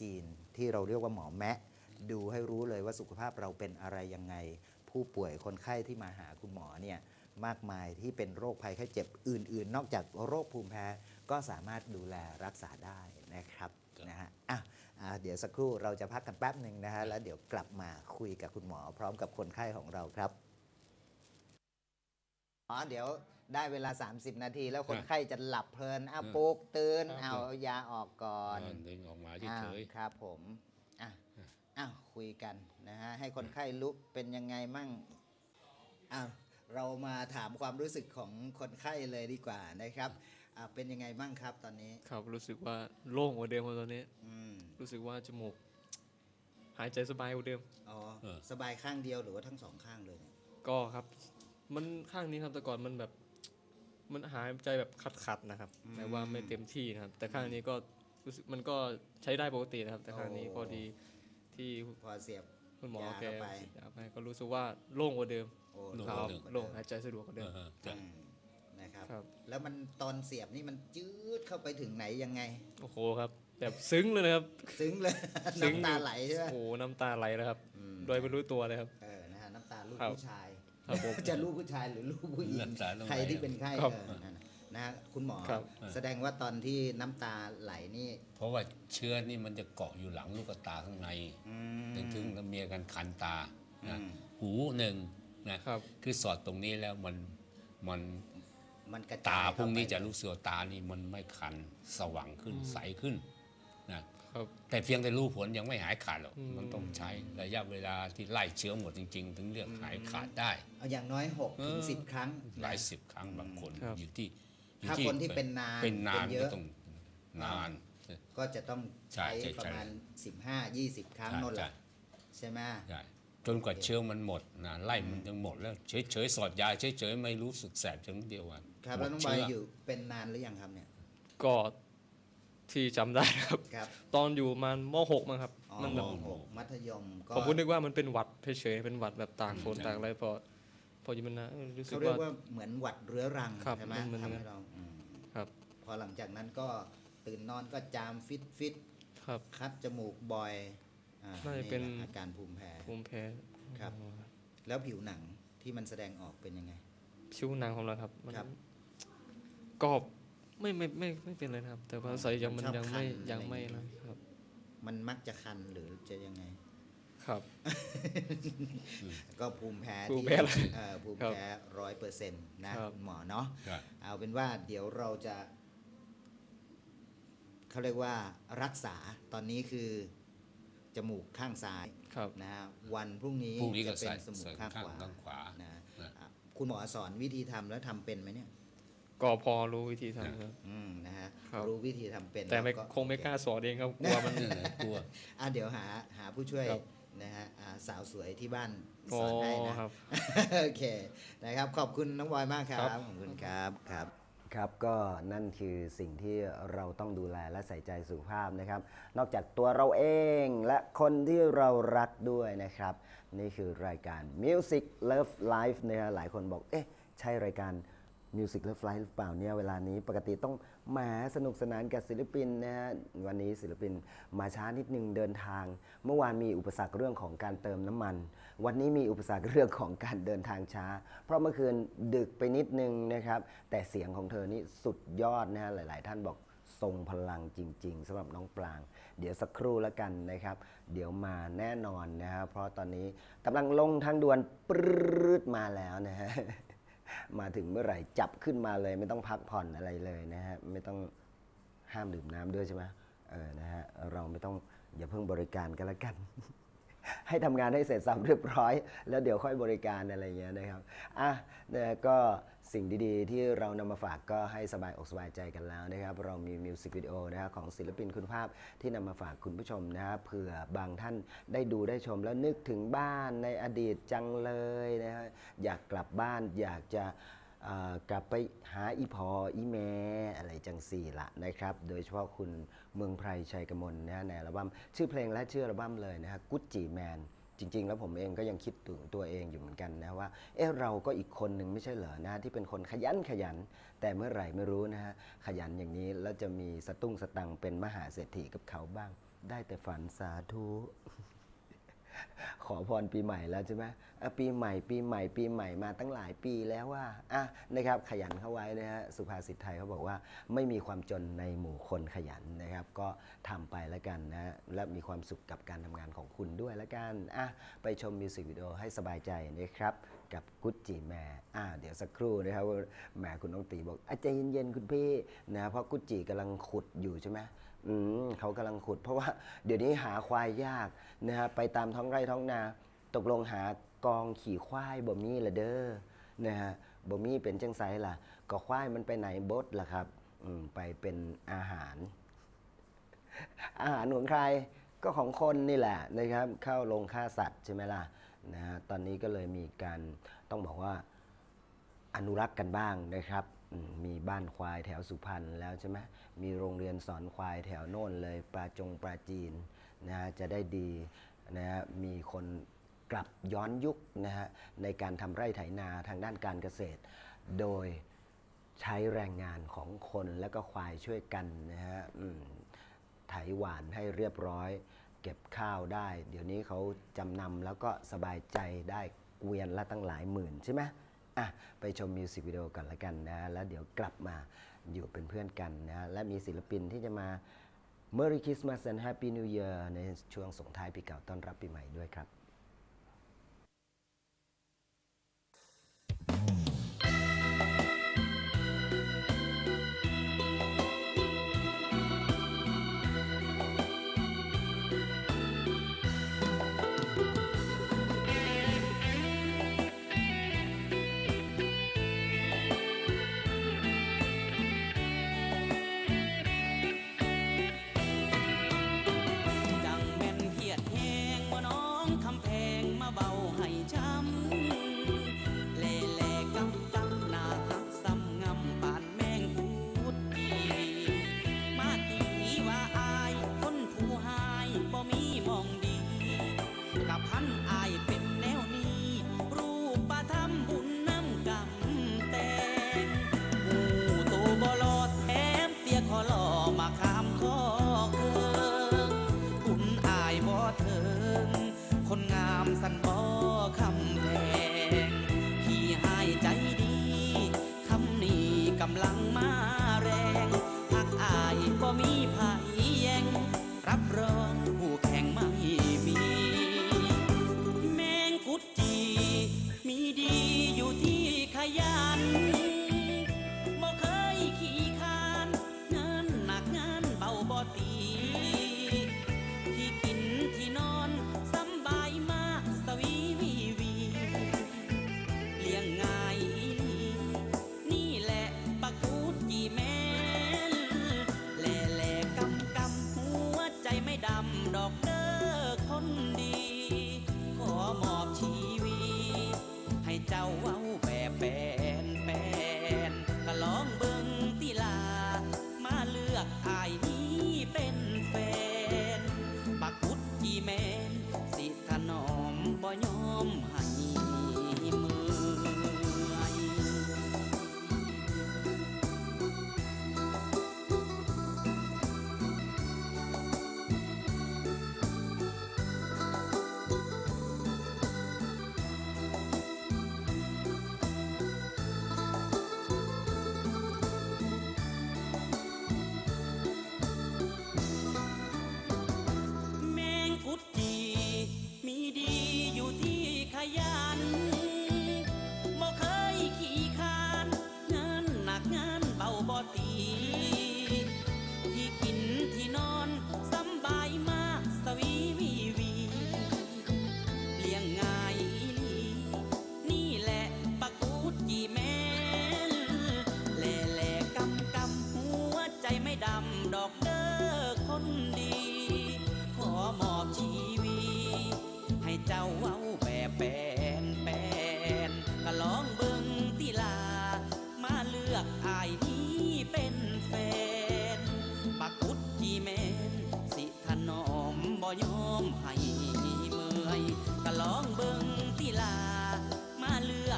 จีน ที่เราเรียกว่าหมอแมะ ดูให้รู้เลยว่าสุขภาพเราเป็นอะไรยังไง ผู้ป่วยคนไข้ที่มาหาคุณหมอเนี่ยมากมายที่เป็นโรคภัยไข้เจ็บอื่น ๆ นอกจากโรคภูมิแพ้ก็สามารถดูแลรักษาได้นะครับนะฮะอะอะเดี๋ยวสักครู่เราจะพักกันแป๊บหนึ่งนะฮะแล้วเดี๋ยวกลับมาคุยกับคุณหมอพร้อมกับคนไข้ของเราครับอ๋อเดี๋ยว ได้เวลา 30 นาที แล้วคนไข้จะหลับเพลินอ้าวปลุกตื่นครับเอายาออกก่อนเออดึงออกมาเฉอ้าวยครับผมอะอ้าวคุยกันนะฮะให้คนไข้ลุกเป็นยังไงมั่งอ้าวเรามาถามความรู้สึกของคนไข้เลยดีกว่านะครับอ่าเป็นยังไงบ้างครับตอนนี้ ครับรู้สึกว่าโล่งกว่าเดิมครับตอนนี้อืมรู้สึกว่าจมูกหายใจสบายกว่าเดิมอ๋อเออสบายข้างเดียวหรือว่าทั้งสองข้างเลยเนี่ยก็ครับ มันข้างนี้ครับแต่ก่อนมันแบบ มันหายใจแบบขัดๆนะครับแต่ว่าไม่เต็มที่นะครับ แต่ข้างนี้ก็รู้สึกมันก็ใช้ได้ปกตินะครับ แต่ข้างนี้พอดีที่พอเสียบคุณหมอยาแกเข้าไปยาไปก็รู้สึกว่าโล่งกว่าเดิมโอ้โล่งคกรัว่าบเดิมโล่งหายใจสะดวกกว่าเอเดิมอเอออืจะมนะครับครับ แล้วมันตอนเสียบนี่มันจืดเข้าไปถึงไหนยังไง โอ้โหครับแบบซึ้งเลยนะครับ ซึ้งเลยซึ้งน้ำตาไหลใช่ไหมโอ้โหน้ำตาไหลแล้วครับอืมโดยไม่รู้ตัวเลยครับ เออ นะฮะน้ำตาลูกครับผู้ชายครับผม จะลูกผู้ชายหรือลูกผู้หญิงน้ำตาลงใครที่เป็นไข้ครับเออนั่นน่ะนะฮะคุณหมอครับแสดงว่าตอนที่น้ำตาไหลนี่ เพราะว่าเชื้อนี่มันจะเกาะอยู่หลังลูกตาข้างในอืมถึงถึงแล้วมีอาการคันตานะอืมหูหนึ่งนะครับคือสอดตรงนี้แล้วมันมันมันกระจยตาพวกนี้จะเข้าไปรู้สึกว่าตานี่มันไม่คันสว่างขึ้นอืมใสขึ้นนะครับ แต่เพียงแต่รู้ผลยังไม่หายขาดหรอกอืมมันต้องใช้ระยะเวลาที่ไล่เชื้อหมดจริง ๆ ถึงเรียกหายขาดได้เอาอย่างน้อย6ถึงเออ10 ครั้ง หลายนะสิบครั้งบางคนครับอยู่ที่อยู่ถ้าคนที่เป็นนานเป็นนานเป็นเยก็อะต้องนาน ก็จะต้องใช่ใช้ใช่ประมาณ 15 20 ครั้งใช่โน่นแหใช่ละใช่ไหมใช่จนกว่าเชื้อมันหมดนะไล่มันยังหมดแล้วเฉยๆสอดยาเฉยๆไม่รู้สึกแสบจังเดียวอะครับหมแล้วดน้องใบเชื้ออยู่เป็นนานหรือยังครับเนี่ยก็ ที่จำได้นะครับ ครับตอนอยู่ประมันม .6 มั้งครับอ๋อมันแบบหกมัธยมก็ผมก็นึกว่ามันเป็นหวัดเฉยๆเป็นหวัดแบบตากฝนตากอะไรพอพออยู่มันนะเออรู้สึกเขาเรียกว่า ว่าเหมือนหวัดเรื้อรังครับใช่ไหมมันเหมือน ทำกัให้นเราอืมครับพอหลังจากนั้นก็ตื่นนอนก็จามฟิตฟิตครับ คัดจมูกบ่อยอ่าน่าจะนี่เป็น แหละอาการภูมิแพ้ ภูมิแพ้ครับ แล้วผิวหนังที่มันแสดงออกเป็นยังไง ผิวหนังของเราครับมันครับ ก็ ไม่ไม่ไม่ไม่เป็นเลยนะครับ แต่ว่าใส่ยังมันชอบยังไม่คันยังไม่อะไรอย่างนะเงี้ยครับ มันมักจะคันหรือจะยังไง ครับ ก็ภูมิแพ้ภูมิที่แพ้เอ่อภูมิครับแพ้ร้อยเปอร์เซ็นต์นะครับ คุณหมอเนาะใช่เอาเป็นว่าเดี๋ยวเราจะเขาเรียกว่ารักษาตอนนี้คือ จมูกข้างซ้ายครับ นะฮะวันพรุ่งนี้พรุ่งนี้ก็จะเป็ใส่นสมูกใส่ข้างข้างขวาข้างขวานะนะ อะคุณหมอสอนวิธีทำแล้วทำเป็นไหมเนี่ย ก็พอรู้วิธีทำครับ อืมนะฮะครับ รู้วิธีทำเป็นแต่ไม่ล้วคงไม่กล้าสอนเองครับกลัวมันนั่นแหละกลัว อะเดี๋ยวหาหาผู้ช่วยครับ นะฮะอ่าสาวสวยที่บ้านโอ้สอนให้นะ ครับ โอเคนะครับ ขอบคุณน้องบอยมากครับ ครับ ขอบคุณครับครับ ครับก็นั่นคือสิ่งที่เราต้องดูแลและใส่ใจสุขภาพนะครับ นอกจากตัวเราเองและคนที่เรารักด้วยนะครับ นี่คือรายการ Music Love Life นะฮะหลายคนบอกเอ๊ะใช่รายการ Music Love Life หรือเปล่าเนี่ยเวลานี้ปกติต้องมาสนุกสนานกับศิลปินนะฮะวันนี้ศิลปินมาช้านิดนึงเดินทาง เมื่อวานมีอุปสรรคเรื่องของการเติมน้ำมัน วันนี้มีอุปสรรคเรื่องของการเดินทางช้า เพราะเมื่อคืนดึกไปนิดนึงนะครับแต่เสียงของเธอนี่สุดยอดนะฮะหลาย ๆ ท่านบอกทรงพลังจริง ๆสำหรับน้องปราง เดี๋ยวสักครู่แล้วกันนะครับ เดี๋ยวมาแน่นอนนะครับเพราะตอนนี้กำลังลงทางด่วนปรืดมาแล้วนะฮะ มาถึงเมื่อไหร่จับขึ้นมาเลย ไม่ต้องพักผ่อนอะไรเลยนะฮะไม่ต้องห้ามดื่มน้ำด้วยใช่ไหมเออนะฮะเราไม่ต้องอย่าเพิ่งบริการกันละกัน ให้ทำงานให้เสร็จสับเรียบร้อย แล้วเดี๋ยวค่อยบริการอะไรเงี้ยนะครับอะนะก็สิ่งดีๆ ที่เรานำมาฝากก็ให้สบายอกสบายใจกันแล้วนะครับ เรามีมิวสิกวิดีโอนะครับของศิลปินคุณภาพที่นำมาฝากคุณผู้ชมนะครับเผื่อบางท่านได้ดูได้ชมแล้วนึกถึงบ้านในอดีตจังเลยนะฮะอยากกลับบ้านอยากจะกลับไปหาอีพออีแม่อะไรจังสี่ละนะครับ โดยเฉพาะคุณ เมืองไพรชัยกมลนะฮะในอัลบั้มชื่อเพลงและชื่ออัลบั้มเลยนะฮะกุจจีแมนจริง ๆ แล้วผมเองก็ยังคิดถึงตัวเองอยู่เหมือนกันนะว่าเอ๊ะเราก็อีกคนหนึ่งไม่ใช่เหรอนะที่เป็นคนขยันขยัน แต่เมื่อไหร่ไม่รู้นะฮะขยันอย่างนี้แล้วจะมีสตุ้งสตังเป็นมหาเศรษฐีกับเขาบ้าง ได้แต่ฝันสาธุ ขอพรปีใหม่แล้วใช่ไหมอะปีใหม่ปีใหม่ปีใหม่มาตั้งหลายปีแล้วว่าอะนะครับขยันเข้าไว้นะฮะสุภาษิตไทยเขาบอกว่าไม่มีความจนในหมู่คนขยันนะครับ ก็ทำไปแล้วกันนะและมีความสุขกับการทำงานของคุณด้วยแล้วกันอะไปชมมิวสิกวิดีโอให้สบายใจนะครับ กับกุจจีแม่อ่าเดี๋ยวสักครู่นะครับแหมคุณน้องตีบอกอะใจเย็นๆคุณพี่นะเพราะกุจจีกำลังขุดอยู่ใช่ไหม อืมเขากำลังขุด เพราะว่าเดี๋ยวนี้หาควายยากนะฮะไปตามท้องไร่ท้องนา ตกลงหากองขี่ควายบ่มีละเด้อนะฮะบ่มีเป็นจังไสล่ะ ก็ควายมันไปไหนบดล่ะครับอืมไปเป็นอาหาร อาหารของใครก็ของคนนี่แหละนะครับ เข้าลงฆ่าสัตว์ใช่ไหมล่ะนะฮะตอนนี้ก็เลยมีการต้องบอกว่าอนุรักษ์กันบ้างนะครับ มีบ้านควายแถวสุพรรณแล้วใช่ไหมมีโรงเรียนสอนควายแถวโน่นเลยปลาจงปลาจีนนะฮะจะได้ดีนะฮะมีคนกลับย้อนยุคนะฮะในการทำไร่ไถนาทางด้านการเกษตร โดยใช้แรงงานของคนและก็ควายช่วยกันนะฮะอืมไถหวานให้เรียบร้อย เก็บข้าวได้ เดี๋ยวนี้เขาจำนำแล้วก็สบายใจได้เกวียนละตั้งหลายหมื่นใช่ไหม อะไปชมมิวสิกวิดีโอกันละกันนะ แล้วเดี๋ยวกลับมาอยู่เป็นเพื่อนกันนะ และมีศิลปินที่จะมา Merry Christmas and Happy New Year ในช่วงส่งท้ายปีเก่าต้อนรับปีใหม่ด้วยครับ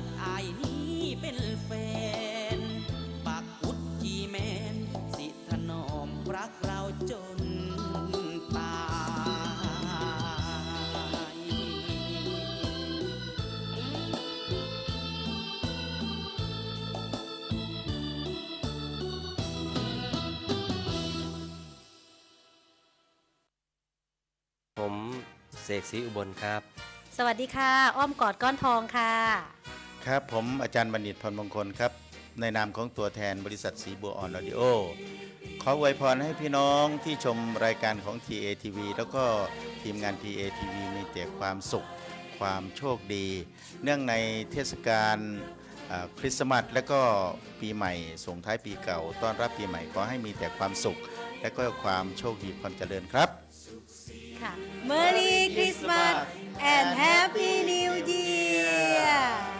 ากอายนี้เป็นแฟน ปากกุดจีแมน สิถนอมรักเราจนตายผมเสกศรีอุบลครับ สวัสดีค่ะ อ้อมกอดก้อนทองค่ะ ครับผมอาจารย์บัณฑิตพรมงคลครับ ในนามของตัวแทนบริษัทสีบัวออนออดิโอ ขออวยพรให้พี่น้องที่ชมรายการของ TATV แล้วก็ทีมงาน TATV มีแต่ความสุข ความโชคดี เนื่องในเทศกาลคริสต์มาสและก็ปีใหม่ส่งท้ายปีเก่า ต้อนรับปีใหม่ขอให้มีแต่ความสุข และก็ความโชคดีความเจริญครับค่ะ Merry Christmas and Happy New Year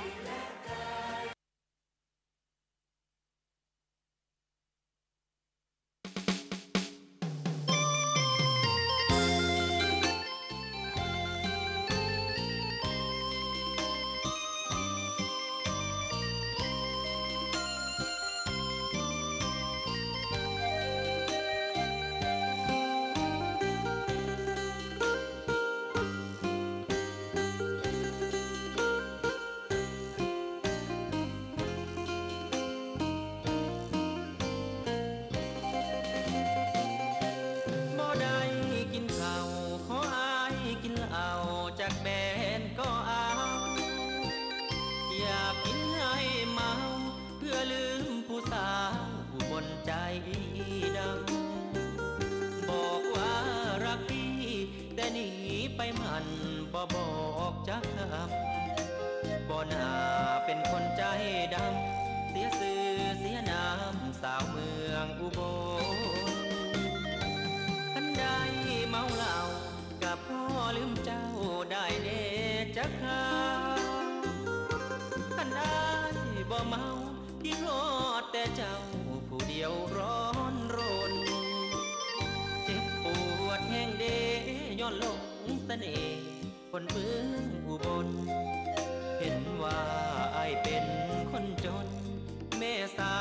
มันบ่บอกจักคำบ่น่าเป็นคนใจดำ เสียสื่อเสียน้ำสาวเมืองอุบลคันใดเมาเหล้ากับพ่อลืมเจ้าได้เดจักคาคันใดบ่เมาที่โลดแต่เจ้าผู้เดียวร้อนรน เจ็บปวดแห้งเดย้อนลง เสน่ห์คนเมืองอุบล เห็นว่าไอเป็นคนจนแม่สา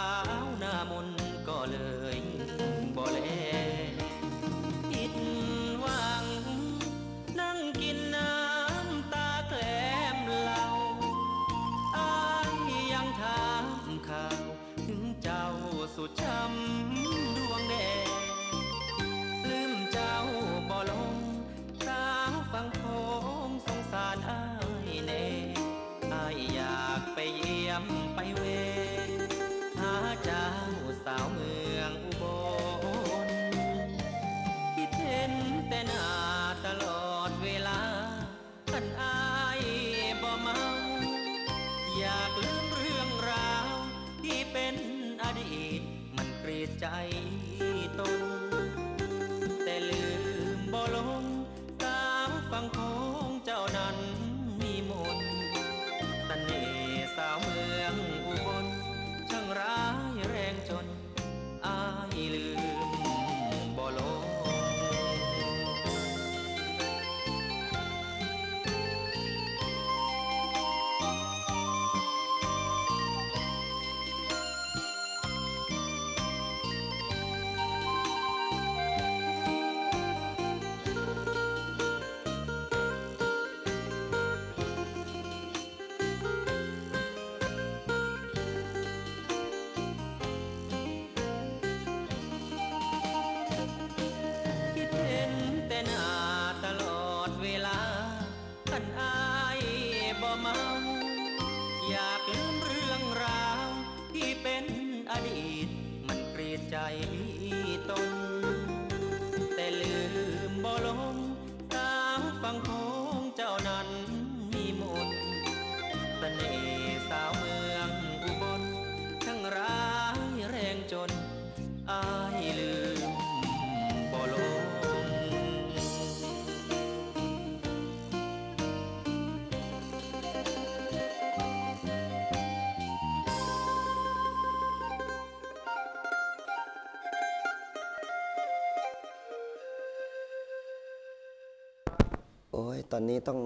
อ้ยตอนนี้ต้อง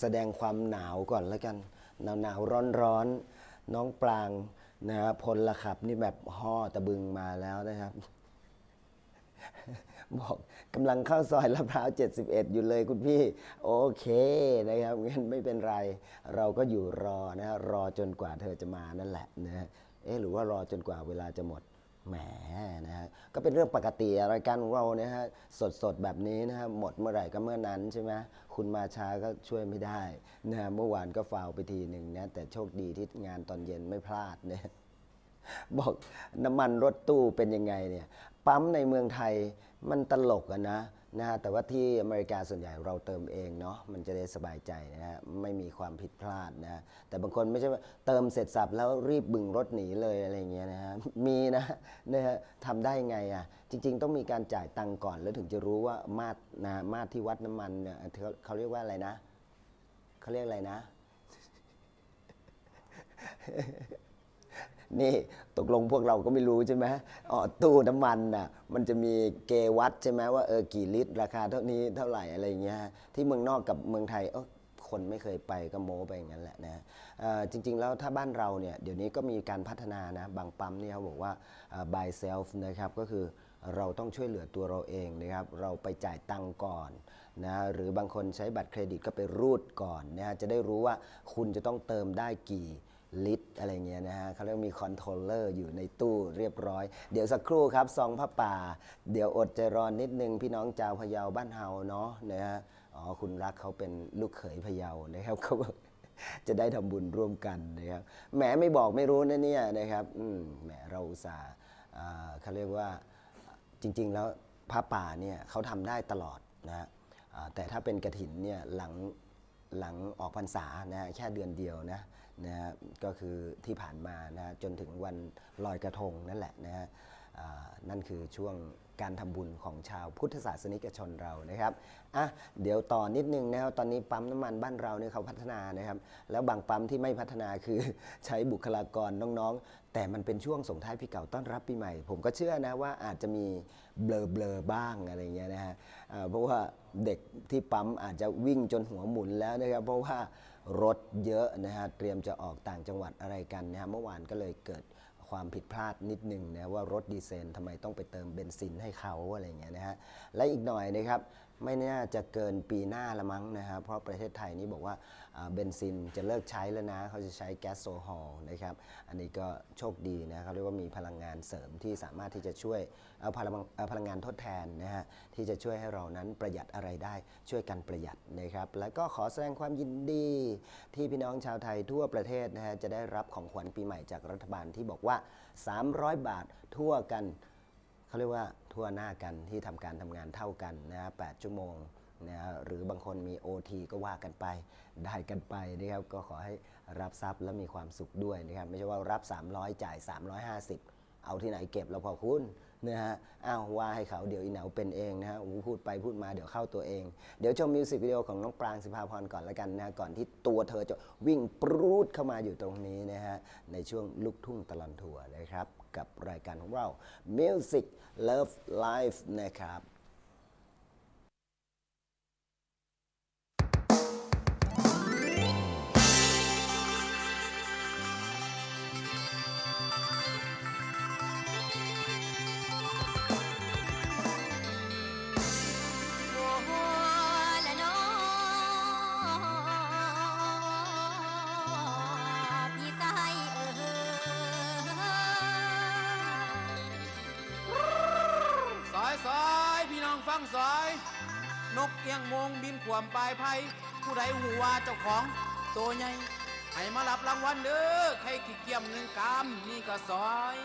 แสดงความหนาวก่อนแล้วกัน หนาวหนาวร้อนร้อนน้องปรางนะครับพลละขับนี่แบบห่อตะบึงมาแล้วนะครับ บอกกำลังเข้าซอยลาดพร้าว71 อยู่เลยคุณพี่ โอเคนะครับงั้นไม่เป็นไร เราก็อยู่รอนะรอจนกว่าเธอจะมานั่นแหละนะฮะเอ๊ะหรือว่ารอจนกว่าเวลาจะหมด แหมนะฮะก็เป็นเรื่องปกติรายการของเราเนี่ยฮะสดสดแบบนี้นะฮะหมดเมื่อไหร่ก็เมื่อนั้นใช่ไหมคุณมาช้าก็ช่วยไม่ได้นะฮะเมื่อวานก็ฟาวไปทีหนึ่งนะแต่โชคดีที่งานตอนเย็นไม่พลาดเนี่ยบอกน้ำมันรถตู้เป็นยังไงเนี่ยปั๊มในเมืองไทยมันตลกอะนะ นะฮะแต่ว่าที่อเมริกาส่วนใหญ่เราเติมเองเนาะมันจะได้สบายใจนะฮะไม่มีความผิดพลาดนะฮะแต่บางคนไม่ใช่ว่าเติมเสร็จสับแล้วรีบบึงรถหนีเลยอะไรเงี้ยนะฮะมีนะนะฮะทำได้ไงอะจริง ๆ ต้องมีการจ่ายตังค์ก่อนแล้วถึงจะรู้ว่ามาตรนะมาตรที่วัดน้ำมันเนี่ยเขาเขาเรียกว่าอะไรนะเขาเรียกอะไรนะ นี่ตกลงพวกเราก็ไม่รู้ใช่ไหมอ๋อตู้น้ำมันน่ะมันจะมีเกวัดใช่ไหมว่าเออกี่ลิตร ราคาเท่านี้เท่าไหร่อะไรเงี้ยที่เมืองนอกกับเมืองไทยเออคนไม่เคยไปก็โม้ไปอย่างนั้นแหละนะอ่อจริง ๆ แล้วถ้าบ้านเราเนี่ยเดี๋ยวนี้ก็มีการพัฒนานะบางปั๊มเนี่ยเขาบอกว่า buy self นะครับก็คือเราต้องช่วยเหลือตัวเราเองนะครับ เราไปจ่ายตังก่อนนะหรือบางคนใช้บัตรเครดิตก็ไปรูดก่อนนะฮะจะได้รู้ว่าคุณจะต้องเติมได้กี่ ลิตรอะไรเงี้ยนะฮะเขาเรียกมีคอนโทรลเลอร์อยู่ในตู้เรียบร้อย เดี๋ยวสักครู่ครับซองผ้าป่า เดี๋ยวอดใจรอนนิดนึง พี่น้องชาวพะเยาบ้านเฮาเนาะนะฮะอ๋อคุณรักเขาเป็นลูกเขยพะเยานะครับเขาก็จะได้ทำบุญร่วมกันนะครับแหมไม่บอกไม่รู้นะเนี่ยนะครับอืมแหมเราอุตส่าห์เขาเรียกว่าจริง ๆ แล้วพระป่าเนี่ยเขาทำได้ตลอดนะฮะแต่ถ้าเป็นกระถินเนี่ยหลังหลังออกพรรษานะฮะแค่เดือนเดียวนะ นะฮะก็คือที่ผ่านมานะฮะจนถึงวันลอยกระทงนั่นแหละนะฮะนั่นคือช่วงการทำบุญของชาวพุทธศาสนิกชนเรานะครับอะเดี๋ยวต่อนิดนึงนะครับตอนนี้ปั๊มน้ำมันบ้านเราเนี่ยเขาพัฒนานะครับ แล้วบางปั๊มที่ไม่พัฒนาคือใช้บุคลากรน้อง แต่มันเป็นช่วงส่งท้ายปีเก่าต้อนรับปีใหม่ ผมก็เชื่อนะว่าอาจจะมีเบลอเบลอบ้างอะไรเงี้ยนะฮะเพราะว่าเด็กที่ปั๊มอาจจะวิ่งจนหัวหมุนแล้วนะครับเพราะว่ารถเยอะนะฮะเตรียมจะออกต่างจังหวัดอะไรกันนะฮะเมื่อวานก็เลยเกิดความผิดพลาดนิดหนึ่งนะว่ารถดีเซลทำไมต้องไปเติมเบนซินให้เขาอะไรเงี้ยนะฮะและอีกหน่อยนะครับ ไม่น่าจะเกินปีหน้าละมั้งนะครับ เพราะประเทศไทยนี่บอกว่าเบนซินจะเลิกใช้แล้วนะ เขาจะใช้แก๊สโซฮอลนะครับ อันนี้ก็โชคดีนะเขาเรียกว่ามีพลังงานเสริมที่สามารถที่จะช่วยเอาพลังพลังงานทดแทนนะฮะที่จะช่วยให้เรานั้นประหยัดอะไรได้ช่วยกันประหยัดนะครับ แล้วก็ขอแสดงความยินดี ที่พี่น้องชาวไทยทั่วประเทศนะฮะจะได้รับของขวัญปีใหม่จากรัฐบาลที่บอกว่า 300 บาททั่วกัน เขาเรียกว่าทั่วหน้ากันที่ทำการทำงานเท่ากันนะฮะ8ชั่วโมงนะฮะหรือบางคนมี OT ก็ว่ากันไปได้กันไปนะครับก็ขอให้รับทรัพย์และมีความสุขด้วยนะครับไม่ใช่ว่ารับ 300 จ่าย 350 เอาที่ไหนเก็บเราพอคุณนะฮะอ้าวว่าให้เขาเดี๋ยวอีเหนาเป็นเองนะฮะหูพูดไปพูดมาเดี๋ยวเข้าตัวเอง เดี๋ยวชมมิวสิกวิดีโอของน้องปรางสิภาพรก่อนแล้วกันนะะก่อนที่ตัวเธอจะวิ่งปรูดเข้ามาอยู่ตรงนี้นะฮะในช่วงลูกทุ่งตลอนทัวร์นะครับ กับรายการของเรา Music Love Life นะครับ น้อย นกเอียงมงบินขวมปลายไพ่ผู้ใดหูว่าเจ้าของตัวใหญ่ให้มารับรางวัลเด้อใครขี้เกียจหนึ่งกามนี่ก็ซอย